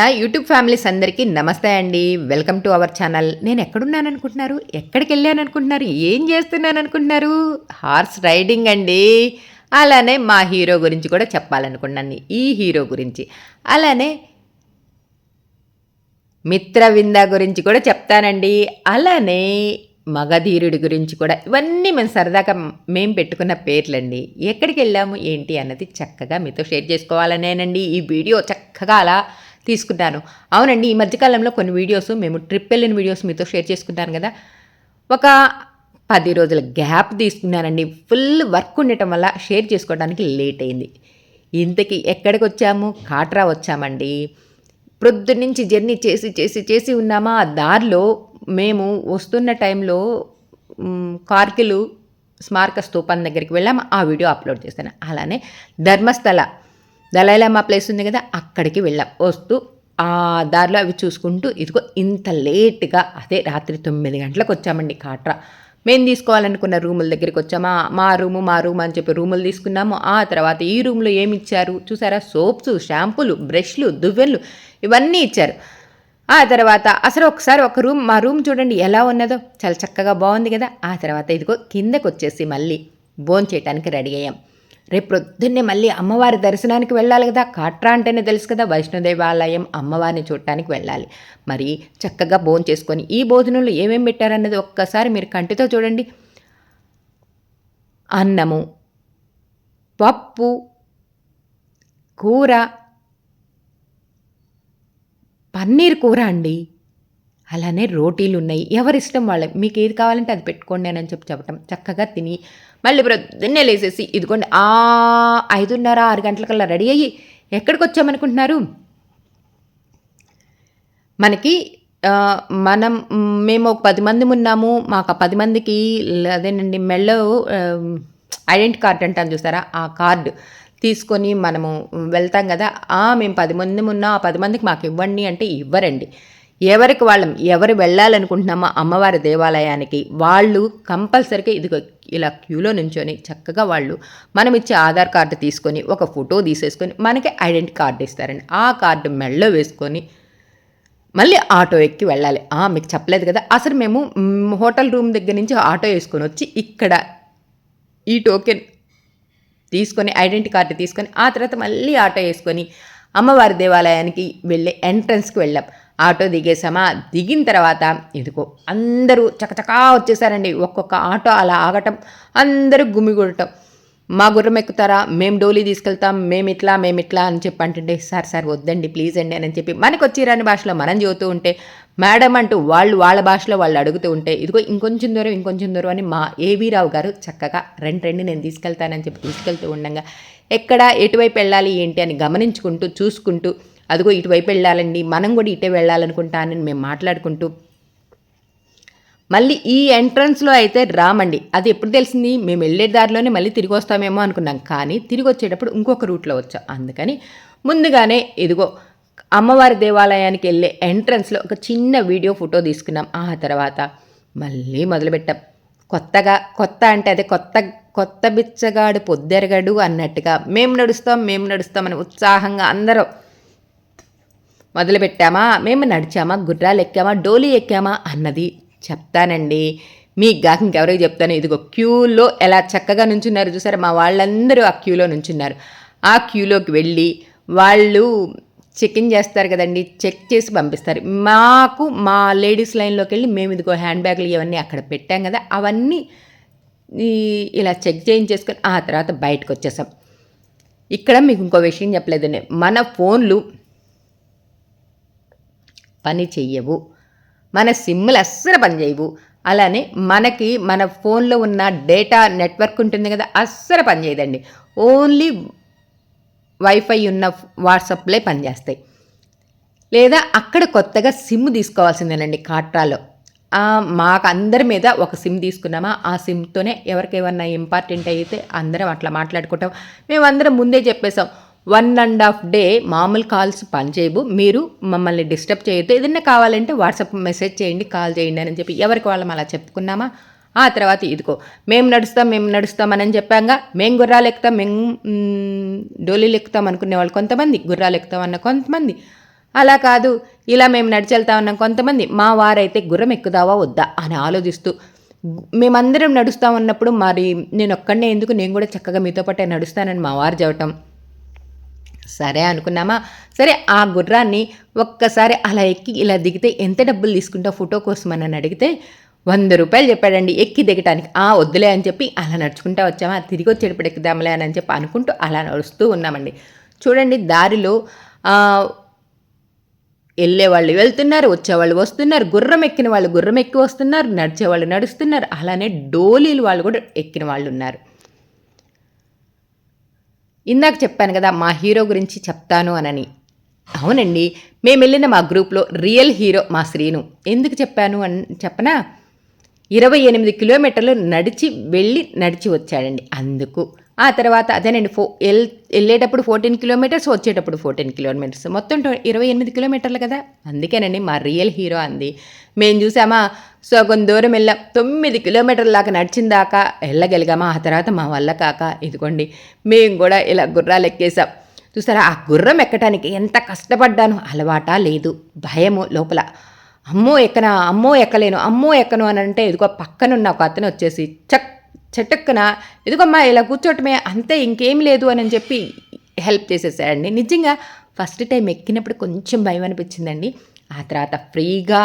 నా YouTube families అందరికీ నమస్తే అండి. Welcome to our channel. నేను ఎక్కడున్నాను అనుకుంటున్నారు ఎక్కడికి వెళ్ళాను అనుకుంటున్నారు ఏం చేస్తున్నాను అనుకుంటున్నారు హార్స్ రైడింగ్ అండి. అలానే మా హీరో గురించి కూడా చెప్పాలనుకున్నాను. ఈ హీరో గురించి. అలానే మిత్రవింద గురించి కూడా చెప్తానండి. అలానే మగధీరుడి గురించి కూడా. ఇవన్నీ మేము సరదాగా మేము పెట్టుకున్న పేర్లండి. ఎక్కడికి వెళ్ళాము ఏంటి అన్నది చక్కగా మీతో షేర్ చేసుకోవాలనేనండి. ఈ వీడియో చక్కగా అలా తీసుకున్నాను అవునండి ఈ మధ్యకాలంలో కొన్ని వీడియోస్ మేము ట్రిప్ వెళ్ళిన వీడియోస్ మీతో షేర్ చేసుకుంటాను కదా. ఒక పది రోజుల గ్యాప్ తీసుకున్నానండి. ఫుల్ వర్క్ ఉండటం వల్ల షేర్ చేసుకోవడానికి లేట్ అయింది. ఇంతకీ ఎక్కడికి వచ్చాము? కాట్రా వచ్చామండి. ప్రొద్దునుంచి జర్నీ చేసి చేసి చేసి ఉన్నామా? ఆ దారిలో మేము వస్తున్న టైంలో కార్కిలు స్మారక స్తూపం దగ్గరికి వెళ్ళాము? ఆ వీడియో అప్లోడ్ చేస్తాను అలానే ధర్మస్థల దళైలమ్మ ప్లేస్ ఉంది కదా అక్కడికి వెళ్ళాం. వస్తూ ఆ దారిలో అవి చూసుకుంటూ ఇదిగో ఇంత లేట్గా అదే రాత్రి తొమ్మిది గంటలకు వచ్చామండి కాట్రా. మేము తీసుకోవాలనుకున్న రూముల దగ్గరికి వచ్చామా మా రూము మా రూమ్ అని చెప్పి రూములు తీసుకున్నాము. ఆ తర్వాత ఈ రూమ్లో ఏమి ఇచ్చారు చూసారా? సోప్స్ షాంపూలు బ్రష్లు దువ్వెన్లు ఇవన్నీ ఇచ్చారు. ఆ తర్వాత అసలు ఒకసారి ఒక రూమ్ మా రూమ్ చూడండి ఎలా ఉన్నదో చాలా చక్కగా బాగుంది కదా. ఆ తర్వాత ఇదిగో కిందకు వచ్చేసి మళ్ళీ భోన్ చేయడానికి రెడీ అయ్యాం. రేపు ప్రొద్దున్నే మళ్ళీ అమ్మవారి దర్శనానికి వెళ్ళాలి కదా. కాట్రా అంటేనే తెలుసు కదా వైష్ణోదేవాలయం అమ్మవారిని చూడటానికి వెళ్ళాలి. మరి చక్కగా భోజనం చేసుకొని ఈ భోజనంలో ఏమేమి పెట్టారన్నది ఒక్కసారి మీరు కంటితో చూడండి. అన్నము పప్పు కూర పన్నీర్ కూర అండి. అలానే రోటీలు ఉన్నాయి. ఎవరిష్టం వాళ్ళే మీకు ఏది కావాలంటే అది పెట్టుకోండి అని చెప్పి చెప్పటం. చక్కగా తిని మళ్ళీ ప్రొద్దున్నే లేసేసి ఇదిగోండి ఆ ఐదున్నర ఆరు గంటలకల్లా రెడీ అయ్యి ఎక్కడికి వచ్చామనుకుంటున్నారు మనకి మనం మేము ఒక పది మంది ఉన్నాము మాకు ఆ పది మందికి అదేనండి మెళ్ళో ఐడెంటి కార్డ్ అంటాను చూసారా? ఆ కార్డు తీసుకొని మనము వెళ్తాం కదా మేము పది మంది ఉన్నా ఆ పది మందికి మాకు ఇవ్వండి అంటే ఇవ్వరండి. ఎవరికి వాళ్ళం ఎవరు వెళ్ళాలనుకుంటున్నామో అమ్మవారి దేవాలయానికి వాళ్ళు కంపల్సరీగా ఇదిగో ఇలా క్యూలో నుంచొని చక్కగా వాళ్ళు మనం ఇచ్చే ఆధార్ కార్డు తీసుకొని ఒక ఫోటో తీసేసుకొని మనకి ఐడెంటి కార్డు ఇస్తారండి. ఆ కార్డు మెళ్ళో వేసుకొని మళ్ళీ ఆటో ఎక్కి వెళ్ళాలి. మీకు చెప్పలేదు కదా. అసలు మేము హోటల్ రూమ్ దగ్గర నుంచి ఆటో వేసుకొని వచ్చి ఇక్కడ ఈ టోకెన్ తీసుకొని ఐడెంటి కార్డు తీసుకొని ఆ తర్వాత మళ్ళీ ఆటో వేసుకొని అమ్మవారి దేవాలయానికి వెళ్ళే ఎంట్రన్స్కి వెళ్ళాం. ఆటో దిగేసామా దిగిన తర్వాత ఇదిగో అందరూ చకచకా వచ్చేసారండి. ఒక్కొక్క ఆటో అలా ఆగటం అందరూ గుమిగూడటం మా గుర్రం ఎక్కుతారా? మేము డోలీ తీసుకెళ్తాం మేము ఇట్లా మేము ఇట్లా అని చెప్పి అంటుంటే సార్ సార్ వద్దండి ప్లీజ్ అండి అని చెప్పి మనకు వచ్చిరాని భాషలో మనం చదువుతూ ఉంటే మేడం అంటూ వాళ్ళు వాళ్ళ భాషలో వాళ్ళు అడుగుతూ ఉంటే ఇదిగో ఇంకొంచెం దూరం ఇంకొంచెం దూరం అని మా ఏవీరావు గారు చక్కగా రెండు రెండు నేను తీసుకెళ్తానని చెప్పి తీసుకెళ్తూ ఉండగా ఎక్కడ ఎటువైపు వెళ్ళాలి ఏంటి అని గమనించుకుంటూ చూసుకుంటూ అదిగో ఇటువైపు వెళ్ళాలండి మనం కూడా ఇటే వెళ్ళాలనుకుంటానని మేము మాట్లాడుకుంటూ. మళ్ళీ ఈ ఎంట్రన్స్లో అయితే రామండి. అది ఎప్పుడు తెలిసింది? మేము వెళ్ళే దారిలోనే మళ్ళీ తిరిగి వస్తామేమో అనుకున్నాం. కానీ తిరిగి వచ్చేటప్పుడు ఇంకొక రూట్లో వచ్చాం. అందుకని ముందుగానే ఇదిగో అమ్మవారి దేవాలయానికి వెళ్ళే ఎంట్రన్స్లో ఒక చిన్న వీడియో ఫోటో తీసుకున్నాం. ఆ తర్వాత మళ్ళీ మొదలుపెట్టాం. కొత్తగా కొత్త అంటే అదే కొత్త కొత్త బిచ్చగాడు పొద్దెరగడు అన్నట్టుగా మేము నడుస్తాం మేము నడుస్తామని ఉత్సాహంగా అందరూ మొదలుపెట్టామా? మేము నడిచామా? గుర్రాలు ఎక్కామా? డోలీ ఎక్కామా? అన్నది చెప్తానండి. మీ కాక ఇంకెవరికి చెప్తాను? ఇదిగో క్యూలో ఎలా చక్కగా నుంచున్నారు చూసారు? మా వాళ్ళందరూ ఆ క్యూలో నుంచున్నారు. ఆ క్యూలోకి వెళ్ళి వాళ్ళు చెక్ ఇన్ చేస్తారు కదండి. చెక్ చేసి పంపిస్తారు. మాకు మా లేడీస్ లైన్లోకి వెళ్ళి మేము ఇదిగో హ్యాండ్ బ్యాగ్లు ఇవన్నీ అక్కడ పెట్టాం కదా. అవన్నీ ఇలా చెక్ చేయించేసుకొని ఆ తర్వాత బయటకు వచ్చేసాం. ఇక్కడ మీకు ఇంకో విషయం చెప్పలేదండి. మన ఫోన్లు పని చెయ్యవు. మన సిమ్లు అస్సలు పనిచేయవు అలానే మనకి మన ఫోన్లో ఉన్న డేటా నెట్వర్క్ ఉంటుంది కదా అస్సలు పనిచేయదండి ఓన్లీ వైఫై ఉన్న వాట్సాప్లే పనిచేస్తాయి లేదా అక్కడ కొత్తగా సిమ్ తీసుకోవాల్సిందేనండి కాట్రాలో. మాకు అందరి మీద ఒక సిమ్ తీసుకున్నామా ఆ సిమ్తోనే ఎవరికేమన్నా ఇంపార్టెంట్ అయితే అందరం అట్లా మాట్లాడుకుంటాం. మేమందరం ముందే చెప్పేసాం వన్ అండ్ హాఫ్ డే మామూలు కాల్స్ పనిచేయవు. మీరు మమ్మల్ని డిస్టర్బ్ చేయొద్దు. ఏదైనా కావాలంటే వాట్సాప్ మెసేజ్ చేయండి కాల్ చేయండి అని చెప్పి ఎవరికి వాళ్ళం అలా చెప్పుకున్నామా? ఆ తర్వాత ఇదిగో మేము నడుస్తాం మేము నడుస్తామని చెప్పాంగా మేము గుర్రాలు ఎక్కుతాం మేము డోలీలు ఎక్కుతాం అనుకునే వాళ్ళు కొంతమంది గుర్రాలు ఎక్కుతాం అన్న కొంతమంది. అలా కాదు ఇలా మేము నడిచి కొంతమంది. మా వారైతే గుర్రం ఎక్కుదావా వద్దా అని ఆలోచిస్తూ మేమందరం నడుస్తా ఉన్నప్పుడు మరి నేను ఒక్కడనే ఎందుకు నేను కూడా చక్కగా మీతో పాటే నడుస్తానని మా వారు చెప్పటం. సరే అనుకున్నామా? సరే ఆ గుర్రాన్ని ఒక్కసారి అలా ఎక్కి ఇలా దిగితే ఎంత డబ్బులు తీసుకుంటావు ఫోటో కోసం అని అడిగితే వంద రూపాయలు చెప్పాడండి ఎక్కి దిగటానికి. ఆ వద్దులే అని చెప్పి అలా నడుచుకుంటా వచ్చామా? తిరిగి వచ్చేటప్పుడు ఎక్కుదాంలే అని చెప్పి అనుకుంటూ అలా నడుస్తూ ఉన్నామండి. చూడండి దారిలో వెళ్ళే వాళ్ళు వెళ్తున్నారు వచ్చేవాళ్ళు వస్తున్నారు గుర్రం ఎక్కిన వాళ్ళు గుర్రం ఎక్కి వస్తున్నారు నడిచేవాళ్ళు నడుస్తున్నారు అలానే డోలీలు వాళ్ళు కూడా ఎక్కిన వాళ్ళు ఉన్నారు. ఇందాక చెప్పాను కదా మా హీరో గురించి చెప్తాను అనని. అవునండి మేము వెళ్ళిన మా గ్రూప్లో రియల్ హీరో మా శ్రీను. ఎందుకు చెప్పాను అన్ చెప్పనా? ఇరవై ఎనిమిది కిలోమీటర్లు నడిచి వెళ్ళి నడిచి వచ్చాడండి. అందుకు ఆ తర్వాత అదేనండి ఫో ఎల్ వెళ్ళేటప్పుడు ఫోర్టీన్ కిలోమీటర్స్ వచ్చేటప్పుడు ఫోర్టీన్ కిలోమీటర్స్. మొత్తం ఇరవై ఎనిమిది కిలోమీటర్లు కదా? అందుకేనండి మా రియల్ హీరో అంది. మేము చూసామా సగం దూరం వెళ్ళాం. తొమ్మిది కిలోమీటర్ల దాకా నడిచిన దాకా వెళ్ళగలిగామా? ఆ తర్వాత మా వల్ల కాక. ఇదిగోండి మేము కూడా ఇలా గుర్రాలు ఎక్కేసాం చూసారా ఆ గుర్రం ఎక్కడానికి ఎంత కష్టపడ్డాను? అలవాటా లేదు భయము లోపల. అమ్మో ఎక్కనా అమ్మో ఎక్కలేను అమ్మో ఎక్కను అని అంటే ఇదిగో పక్కనున్న ఒక అతను వచ్చేసి చక్ చటుక్కున ఇదిగోమ్మా ఇలా కూర్చోటమే అంతే ఇంకేం లేదు అని చెప్పి హెల్ప్ చేసేసాడండి. నిజంగా ఫస్ట్ టైం ఎక్కినప్పుడు కొంచెం భయం అనిపించిందండి. ఆ తర్వాత ఫ్రీగా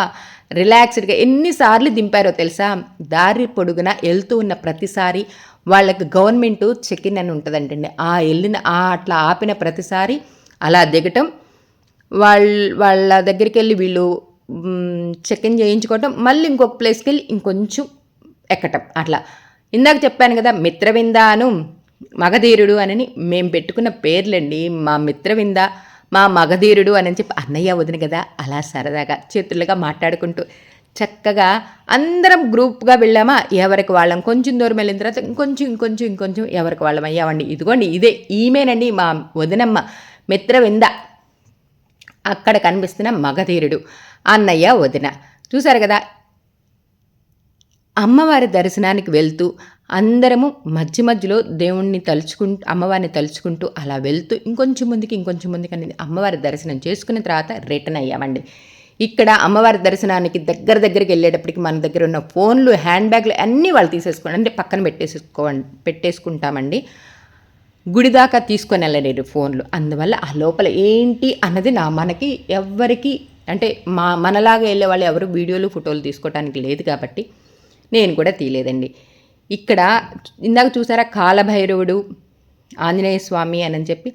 రిలాక్స్డ్గా ఎన్నిసార్లు దింపారో తెలుసా? దారి పొడుగున వెళ్తూ ఉన్న ప్రతిసారి వాళ్ళకి గవర్నమెంట్ చెక్ ఇన్ అని ఉంటుందంటండి. ఆ వెళ్ళిన ఆ అట్లా ఆపిన ప్రతిసారి అలా దిగటం వాళ్ళ వాళ్ళ దగ్గరికి వెళ్ళి వీళ్ళు చెక్ ఇన్ చేయించుకోవటం మళ్ళీ ఇంకొక ప్లేస్కి వెళ్ళి ఇంకొంచెం ఎక్కటం అట్లా. ఇందాక చెప్పాను కదా మిత్రవిందాను మగధీరుడు అని మేము పెట్టుకున్న పేర్లండి. మా మిత్రవింద మా మగధీరుడు అని చెప్పి అన్నయ్య వదిన కదా అలా సరదాగా చేతులుగా మాట్లాడుకుంటూ చక్కగా అందరం గ్రూప్గా వెళ్ళామా? ఎవరికి వాళ్ళం? కొంచెం దూరం వెళ్ళిన తర్వాత ఇంకొంచెం ఇంకొంచెం ఇంకొంచెం ఎవరికి వాళ్ళం? అయ్యామండి. ఇదిగోండి ఇదే ఈమెనండి మా వదినమ్మ మిత్రవింద. అక్కడ కనిపిస్తున్న మగధీరుడు అన్నయ్య వదిన. చూసారు కదా అమ్మవారి దర్శనానికి వెళ్తూ అందరము మధ్య మధ్యలో దేవుణ్ణి తలుచుకుంటూ అమ్మవారిని తలుచుకుంటూ అలా వెళ్తూ ఇంకొంచెం ముందుకి ఇంకొంచెం ముందుకి అనేది అమ్మవారి దర్శనం చేసుకున్న తర్వాత రిటర్న్ అయ్యామండి. ఇక్కడ అమ్మవారి దర్శనానికి దగ్గర దగ్గరికి వెళ్ళేటప్పటికి మన దగ్గర ఉన్న ఫోన్లు హ్యాండ్ బ్యాగ్లు అన్నీ వాళ్ళు తీసేసుకోండి అంటే పక్కన పెట్టేసుకో పెట్టేసుకుంటామండి. గుడి దాకా తీసుకొని వెళ్ళలేరు ఫోన్లు. అందువల్ల ఆ లోపల ఏంటి అన్నది నా మనకి ఎవ్వరికి అంటే మా మనలాగా వెళ్ళే వాళ్ళు ఎవరు వీడియోలు ఫోటోలు తీసుకోవడానికి లేదు కాబట్టి నేను కూడా తీయలేదండి. ఇక్కడ ఇందాక చూసారా కాలభైరవుడు ఆంజనేయ స్వామి అని చెప్పి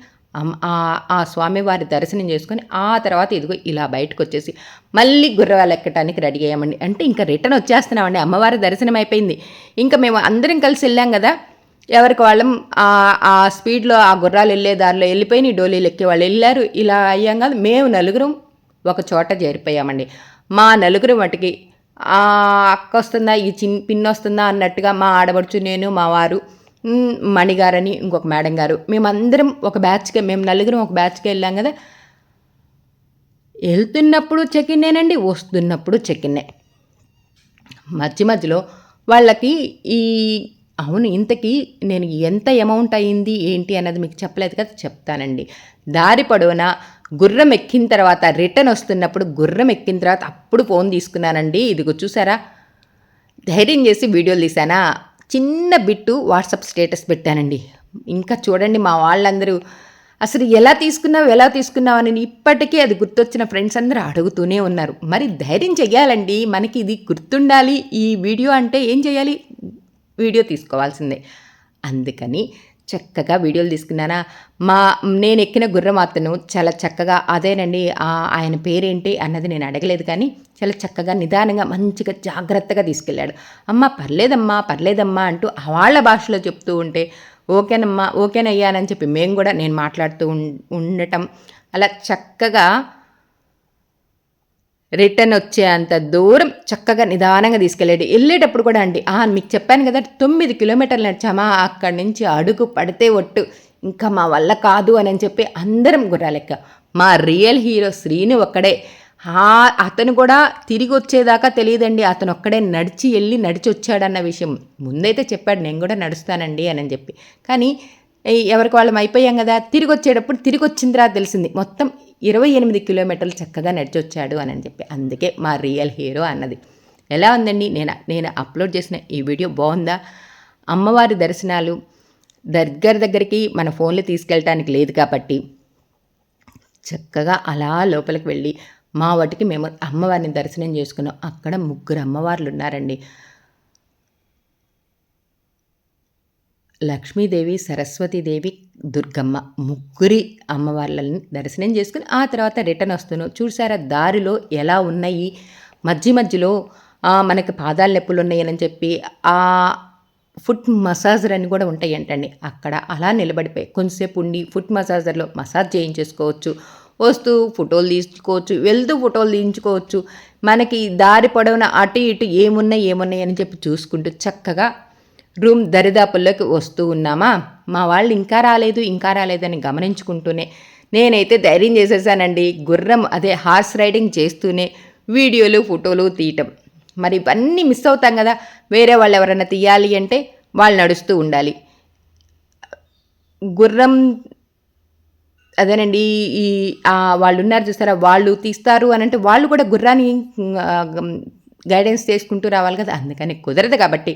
ఆ స్వామివారి దర్శనం చేసుకొని ఆ తర్వాత ఇదిగో ఇలా బయటకు వచ్చేసి మళ్ళీ గుర్రాలు ఎక్కడానికి రెడీ అయ్యామండి. అంటే ఇంకా రిటర్న్ వచ్చేస్తున్నామండి. అమ్మవారి దర్శనం అయిపోయింది. ఇంకా మేము అందరం కలిసి వెళ్ళాం కదా ఎవరికి వాళ్ళం ఆ స్పీడ్లో ఆ గుర్రాలు వెళ్ళే దారిలో వెళ్ళిపోయి డోలీలు ఎక్కే వాళ్ళు వెళ్ళారు. ఇలా అయ్యాం కాదు. మేము నలుగురం ఒక చోట చేరిపోయామండి. మా నలుగురు మటుకి అక్క వస్తుందా ఈ చిన్ పిన్ వస్తుందా అన్నట్టుగా మా ఆడబడుచు నేను మా వారు మణిగారని ఇంకొక మేడం గారు. మేమందరం ఒక బ్యాచ్కి మేము నలుగురం ఒక బ్యాచ్కి వెళ్ళాం కదా. వెళ్తున్నప్పుడు చెకిన్నేనండి వస్తున్నప్పుడు చెకిన్నే మధ్య మధ్యలో వాళ్ళకి ఈ అవును ఇంతకీ నేను ఎంత అమౌంట్ అయ్యింది ఏంటి అన్నది మీకు చెప్పలేదు కదా చెప్తానండి. దారి పొడవునా గుర్రం ఎక్కిన తర్వాత రిటర్న్ వస్తున్నప్పుడు గుర్రం ఎక్కిన తర్వాత అప్పుడు ఫోన్ తీసుకున్నానండి. ఇదిగో చూసారా? ధైర్యం చేసి వీడియోలు తీసానా చిన్న బిట్టు వాట్సాప్ స్టేటస్ పెట్టానండి. ఇంకా చూడండి మా వాళ్ళందరూ అసలు ఎలా తీసుకున్నావు ఎలా తీసుకున్నావు అని ఇప్పటికీ అది గుర్తొచ్చిన ఫ్రెండ్స్ అందరూ అడుగుతూనే ఉన్నారు. మరి ధైర్యం చెయ్యాలండి. మనకి ఇది గుర్తుండాలి. ఈ వీడియో అంటే ఏం చేయాలి వీడియో తీసుకోవాల్సిందే. అందుకని చక్కగా వీడియోలు తీసుకున్నానా? మా నేను ఎక్కిన గుర్రం అతను చాలా చక్కగా అదేనండి ఆయన పేరేంటి అన్నది నేను అడగలేదు కానీ చాలా చక్కగా నిదానంగా మంచిగా జాగ్రత్తగా తీసుకెళ్ళాడు. అమ్మ పర్లేదమ్మా పర్లేదమ్మా అంటూ వాళ్ళ భాషలో చెప్తూ ఉంటే ఓకేనమ్మా ఓకేనయ్యానని చెప్పి మేము కూడా నేను మాట్లాడుతూ ఉండటం. అలా చక్కగా రిటర్న్ వచ్చే అంత దూరం చక్కగా నిదానంగా తీసుకెళ్ళాడు వెళ్ళేటప్పుడు కూడా అండి మీకు చెప్పాను కదా తొమ్మిది కిలోమీటర్లు నడిచామా అక్కడి నుంచి అడుగు పడితే ఒట్టు. ఇంకా మా వల్ల కాదు అని చెప్పి అందరం గుర్రాలెక్క. మా రియల్ హీరో శ్రీని ఒక్కడే. అతను కూడా తిరిగి వచ్చేదాకా తెలియదండి అతను ఒక్కడే నడిచి వెళ్ళి నడిచి వచ్చాడన్న విషయం. ముందైతే చెప్పాడు నేను కూడా నడుస్తానండి అని చెప్పి. కానీ ఎవరికి వాళ్ళం అయిపోయాం కదా తిరిగి వచ్చేటప్పుడు తిరిగి వచ్చిన తర్వాత తెలిసింది. మొత్తం ఇరవై ఎనిమిది కిలోమీటర్లు చక్కగా నడిచొచ్చాడు అని అని చెప్పి. అందుకే మా రియల్ హీరో అన్నది. ఎలా ఉందండి? నేను నేను అప్లోడ్ చేసిన ఈ వీడియో బాగుందా? అమ్మవారి దర్శనాలు దగ్గర దగ్గరికి మన ఫోన్లు తీసుకెళ్ళటానికి లేదు కాబట్టి చక్కగా అలా లోపలికి వెళ్ళి మా వాటికి మేము అమ్మవారిని దర్శనం చేసుకున్నాం. అక్కడ ముగ్గురు అమ్మవార్లు ఉన్నారండి. లక్ష్మీదేవి సరస్వతీదేవి దుర్గమ్మ ముగ్గురి అమ్మవార్లని దర్శనం చేసుకుని ఆ తర్వాత రిటర్న్ వస్తున్నాం చూసారా దారిలో ఎలా ఉన్నాయి? మధ్య మధ్యలో మనకి పాదాల నొప్పులు ఉన్నాయని చెప్పి ఆ ఫుట్ మసాజర్ అని కూడా ఉంటాయి ఏంటండి అక్కడ అలా నిలబడిపోయి కొంతసేపు ఉండి ఫుట్ మసాజర్లో మసాజ్ చేయించేసుకోవచ్చు. వస్తూ ఫోటోలు తీసుకోవచ్చు వెళ్తూ ఫోటోలు తీయించుకోవచ్చు. మనకి దారి పొడవున అటు ఇటు ఏమున్నాయి ఏమున్నాయి అని చెప్పి చూసుకుంటూ చక్కగా రూమ్ దరిదాపుల్లోకి వస్తూ ఉన్నామా? మా వాళ్ళు ఇంకా రాలేదు ఇంకా రాలేదని గమనించుకుంటూనే. నేనైతే ధైర్యం చేసేసానండి. గుర్రం అదే హార్స్ రైడింగ్ చేస్తూనే వీడియోలు ఫోటోలు తీయటం. మరి ఇవన్నీ మిస్ అవుతాం కదా? వేరే వాళ్ళు ఎవరైనా తీయాలి అంటే వాళ్ళు నడుస్తూ ఉండాలి. గుర్రం అదేనండి ఈ వాళ్ళు ఉన్నారు చూసారా? వాళ్ళు తీస్తారు అని అంటే వాళ్ళు కూడా గుర్రాన్ని గైడెన్స్ చేసుకుంటూ రావాలి కదా? అందుకని కుదరదు కాబట్టి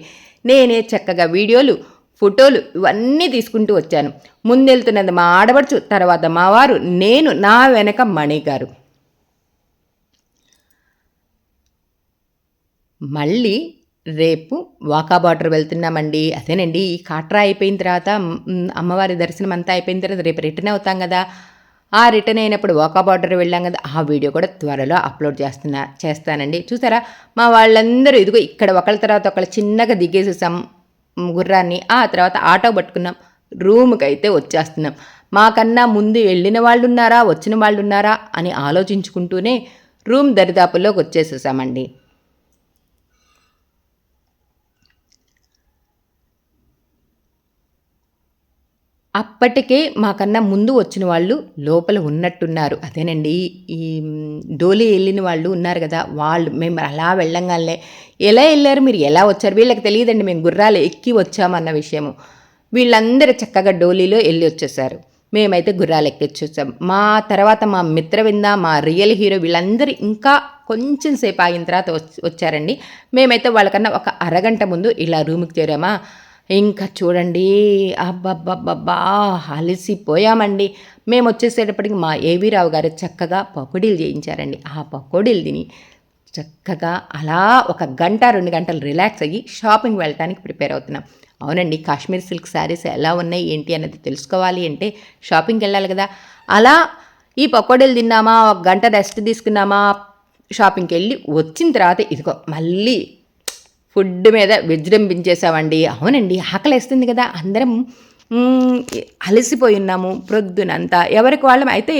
నేనే చక్కగా వీడియోలు ఫోటోలు ఇవన్నీ తీసుకుంటూ వచ్చాను. ముందెళ్తున్నది మా ఆడబడుచు తర్వాత మా వారు నేను నా వెనక మణి గారు మళ్ళీ రేపు వాకా బార్డర్ వెళ్తున్నామండి. అదేనండి ఈ కాట్రా అయిపోయిన తర్వాత అమ్మవారి దర్శనం అంతా అయిపోయిన తర్వాత రేపు రిటర్న్ అవుతాం కదా. ఆ రిటర్న్ అయినప్పుడు వాకా బార్డర్ వెళ్ళాం కదా ఆ వీడియో కూడా త్వరలో అప్లోడ్ చేస్తున్నా చేస్తానండి. చూసారా? మా వాళ్ళందరూ ఇదిగో ఇక్కడ ఒకళ్ళ తర్వాత ఒకళ్ళు చిన్నగా దిగేసేసాం గుర్రాన్ని ఆ తర్వాత ఆటో పట్టుకున్నాం. రూమ్కి అయితే వచ్చేస్తున్నాం. మాకన్నా ముందు వెళ్ళిన వాళ్ళు ఉన్నారా వచ్చిన వాళ్ళు ఉన్నారా అని ఆలోచించుకుంటూనే రూమ్ దరిదాపుల్లోకి వచ్చేసేసామండి. అప్పటికే మాకన్నా ముందు వచ్చిన వాళ్ళు లోపల ఉన్నట్టున్నారు. అదేనండి ఈ డోలీ వెళ్ళిన వాళ్ళు ఉన్నారు కదా వాళ్ళు మేము అలా వెళ్ళంగానే ఎలా వెళ్ళారు మీరు ఎలా వచ్చారు వీళ్ళకి తెలియదండి మేము గుర్రాలు ఎక్కి వచ్చామన్న విషయము. వీళ్ళందరూ చక్కగా డోలీలో వెళ్ళి వచ్చేసారు. మేమైతే గుర్రాలు ఎక్కొచ్చేసాం మా తర్వాత మా మిత్రవింద మా రియల్ హీరో వీళ్ళందరూ ఇంకా కొంచెం సేపు ఆగిన తర్వాత వచ్చారండి. మేమైతే వాళ్ళకన్నా ఒక అరగంట ముందు ఇలా రూమ్కి చేరామా ఇంకా చూడండి. అబ్బబ్బబ్బబ్బా అలసిపోయామండి. మేము వచ్చేసేటప్పటికి మా ఏవీ రావు గారు చక్కగా పకోడీలు చేయించారండి. ఆ పకోడీలు తిని చక్కగా అలా ఒక గంట రెండు గంటలు రిలాక్స్ అయ్యి షాపింగ్ వెళ్ళటానికి ప్రిపేర్ అవుతున్నాం. అవునండి కాశ్మీర్ సిల్క్ శారీస్ ఎలా ఉన్నాయి ఏంటి అనేది తెలుసుకోవాలి అంటే షాపింగ్కి వెళ్ళాలి కదా. అలా ఈ పకోడీలు తిన్నామా ఒక గంట రెస్ట్ తీసుకున్నామా షాపింగ్కి వెళ్ళి వచ్చిన తర్వాత ఇదిగో మళ్ళీ ఫుడ్ మీద విజృంభించేసామండి అవునండి ఆకలేస్తుంది కదా. అందరం అలసిపోయి ఉన్నాము ప్రొద్దునంతా. ఎవరికి వాళ్ళం అయితే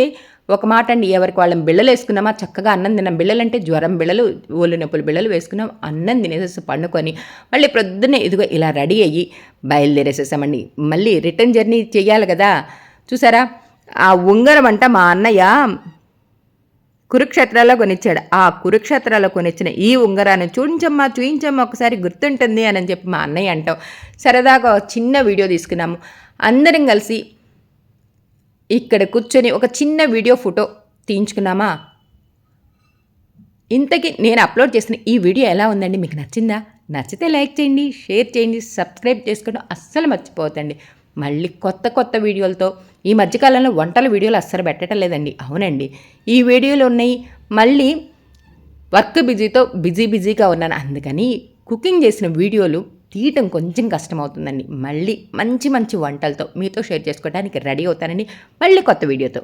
ఒక మాట అండి ఎవరికి వాళ్ళం బిళ్ళలు వేసుకున్నామా చక్కగా అన్నం తిన్నాం. బిళ్ళలంటే జ్వరం బిళ్ళలు ఒళ్ళు నొప్పులు బిళ్ళలు వేసుకున్నాం అన్నం తినేసేసి పండుకొని మళ్ళీ ప్రొద్దునే ఇదిగో ఇలా రెడీ అయ్యి బయలుదేరేసేసామండి. మళ్ళీ రిటర్న్ జర్నీ చేయాలి కదా. చూసారా? ఆ ఉంగరం అంట మా అన్నయ్య కురుక్షేత్రాల్లో కొనిచ్చాడు. ఆ కురుక్షేత్రాల్లో కొనిచ్చిన ఈ ఉంగరాన్ని చూయించమ్మా చూయించమ్మా ఒకసారి గుర్తుంటుంది అని చెప్పి మా అన్నయ్య అంటాం సరదాగా చిన్న వీడియో తీసుకున్నాము. అందరం కలిసి ఇక్కడ కూర్చొని ఒక చిన్న వీడియో ఫోటో తీయించుకున్నామా? ఇంతకీ నేను అప్లోడ్ చేసిన ఈ వీడియో ఎలా ఉందండి? మీకు నచ్చిందా? నచ్చితే లైక్ చేయండి షేర్ చేయండి సబ్స్క్రైబ్ చేసుకోవడం అస్సలు మర్చిపోతండి మళ్ళీ కొత్త కొత్త వీడియోలతో. ఈ మధ్యకాలంలో వంటల వీడియోలు అస్సలు పెట్టడం లేదండి. అవునండి. ఈ వీడియోలు ఉన్నాయి. మళ్ళీ వర్క్ బిజీతో బిజీ బిజీగా ఉన్నాను. అందుకని కుకింగ్ చేసిన వీడియోలు తీయటం కొంచెం కష్టమవుతుందండి. మళ్ళీ మంచి మంచి వంటలతో మీతో షేర్ చేసుకోవడానికి రెడీ అవుతానండి. మళ్ళీ కొత్త వీడియోతో.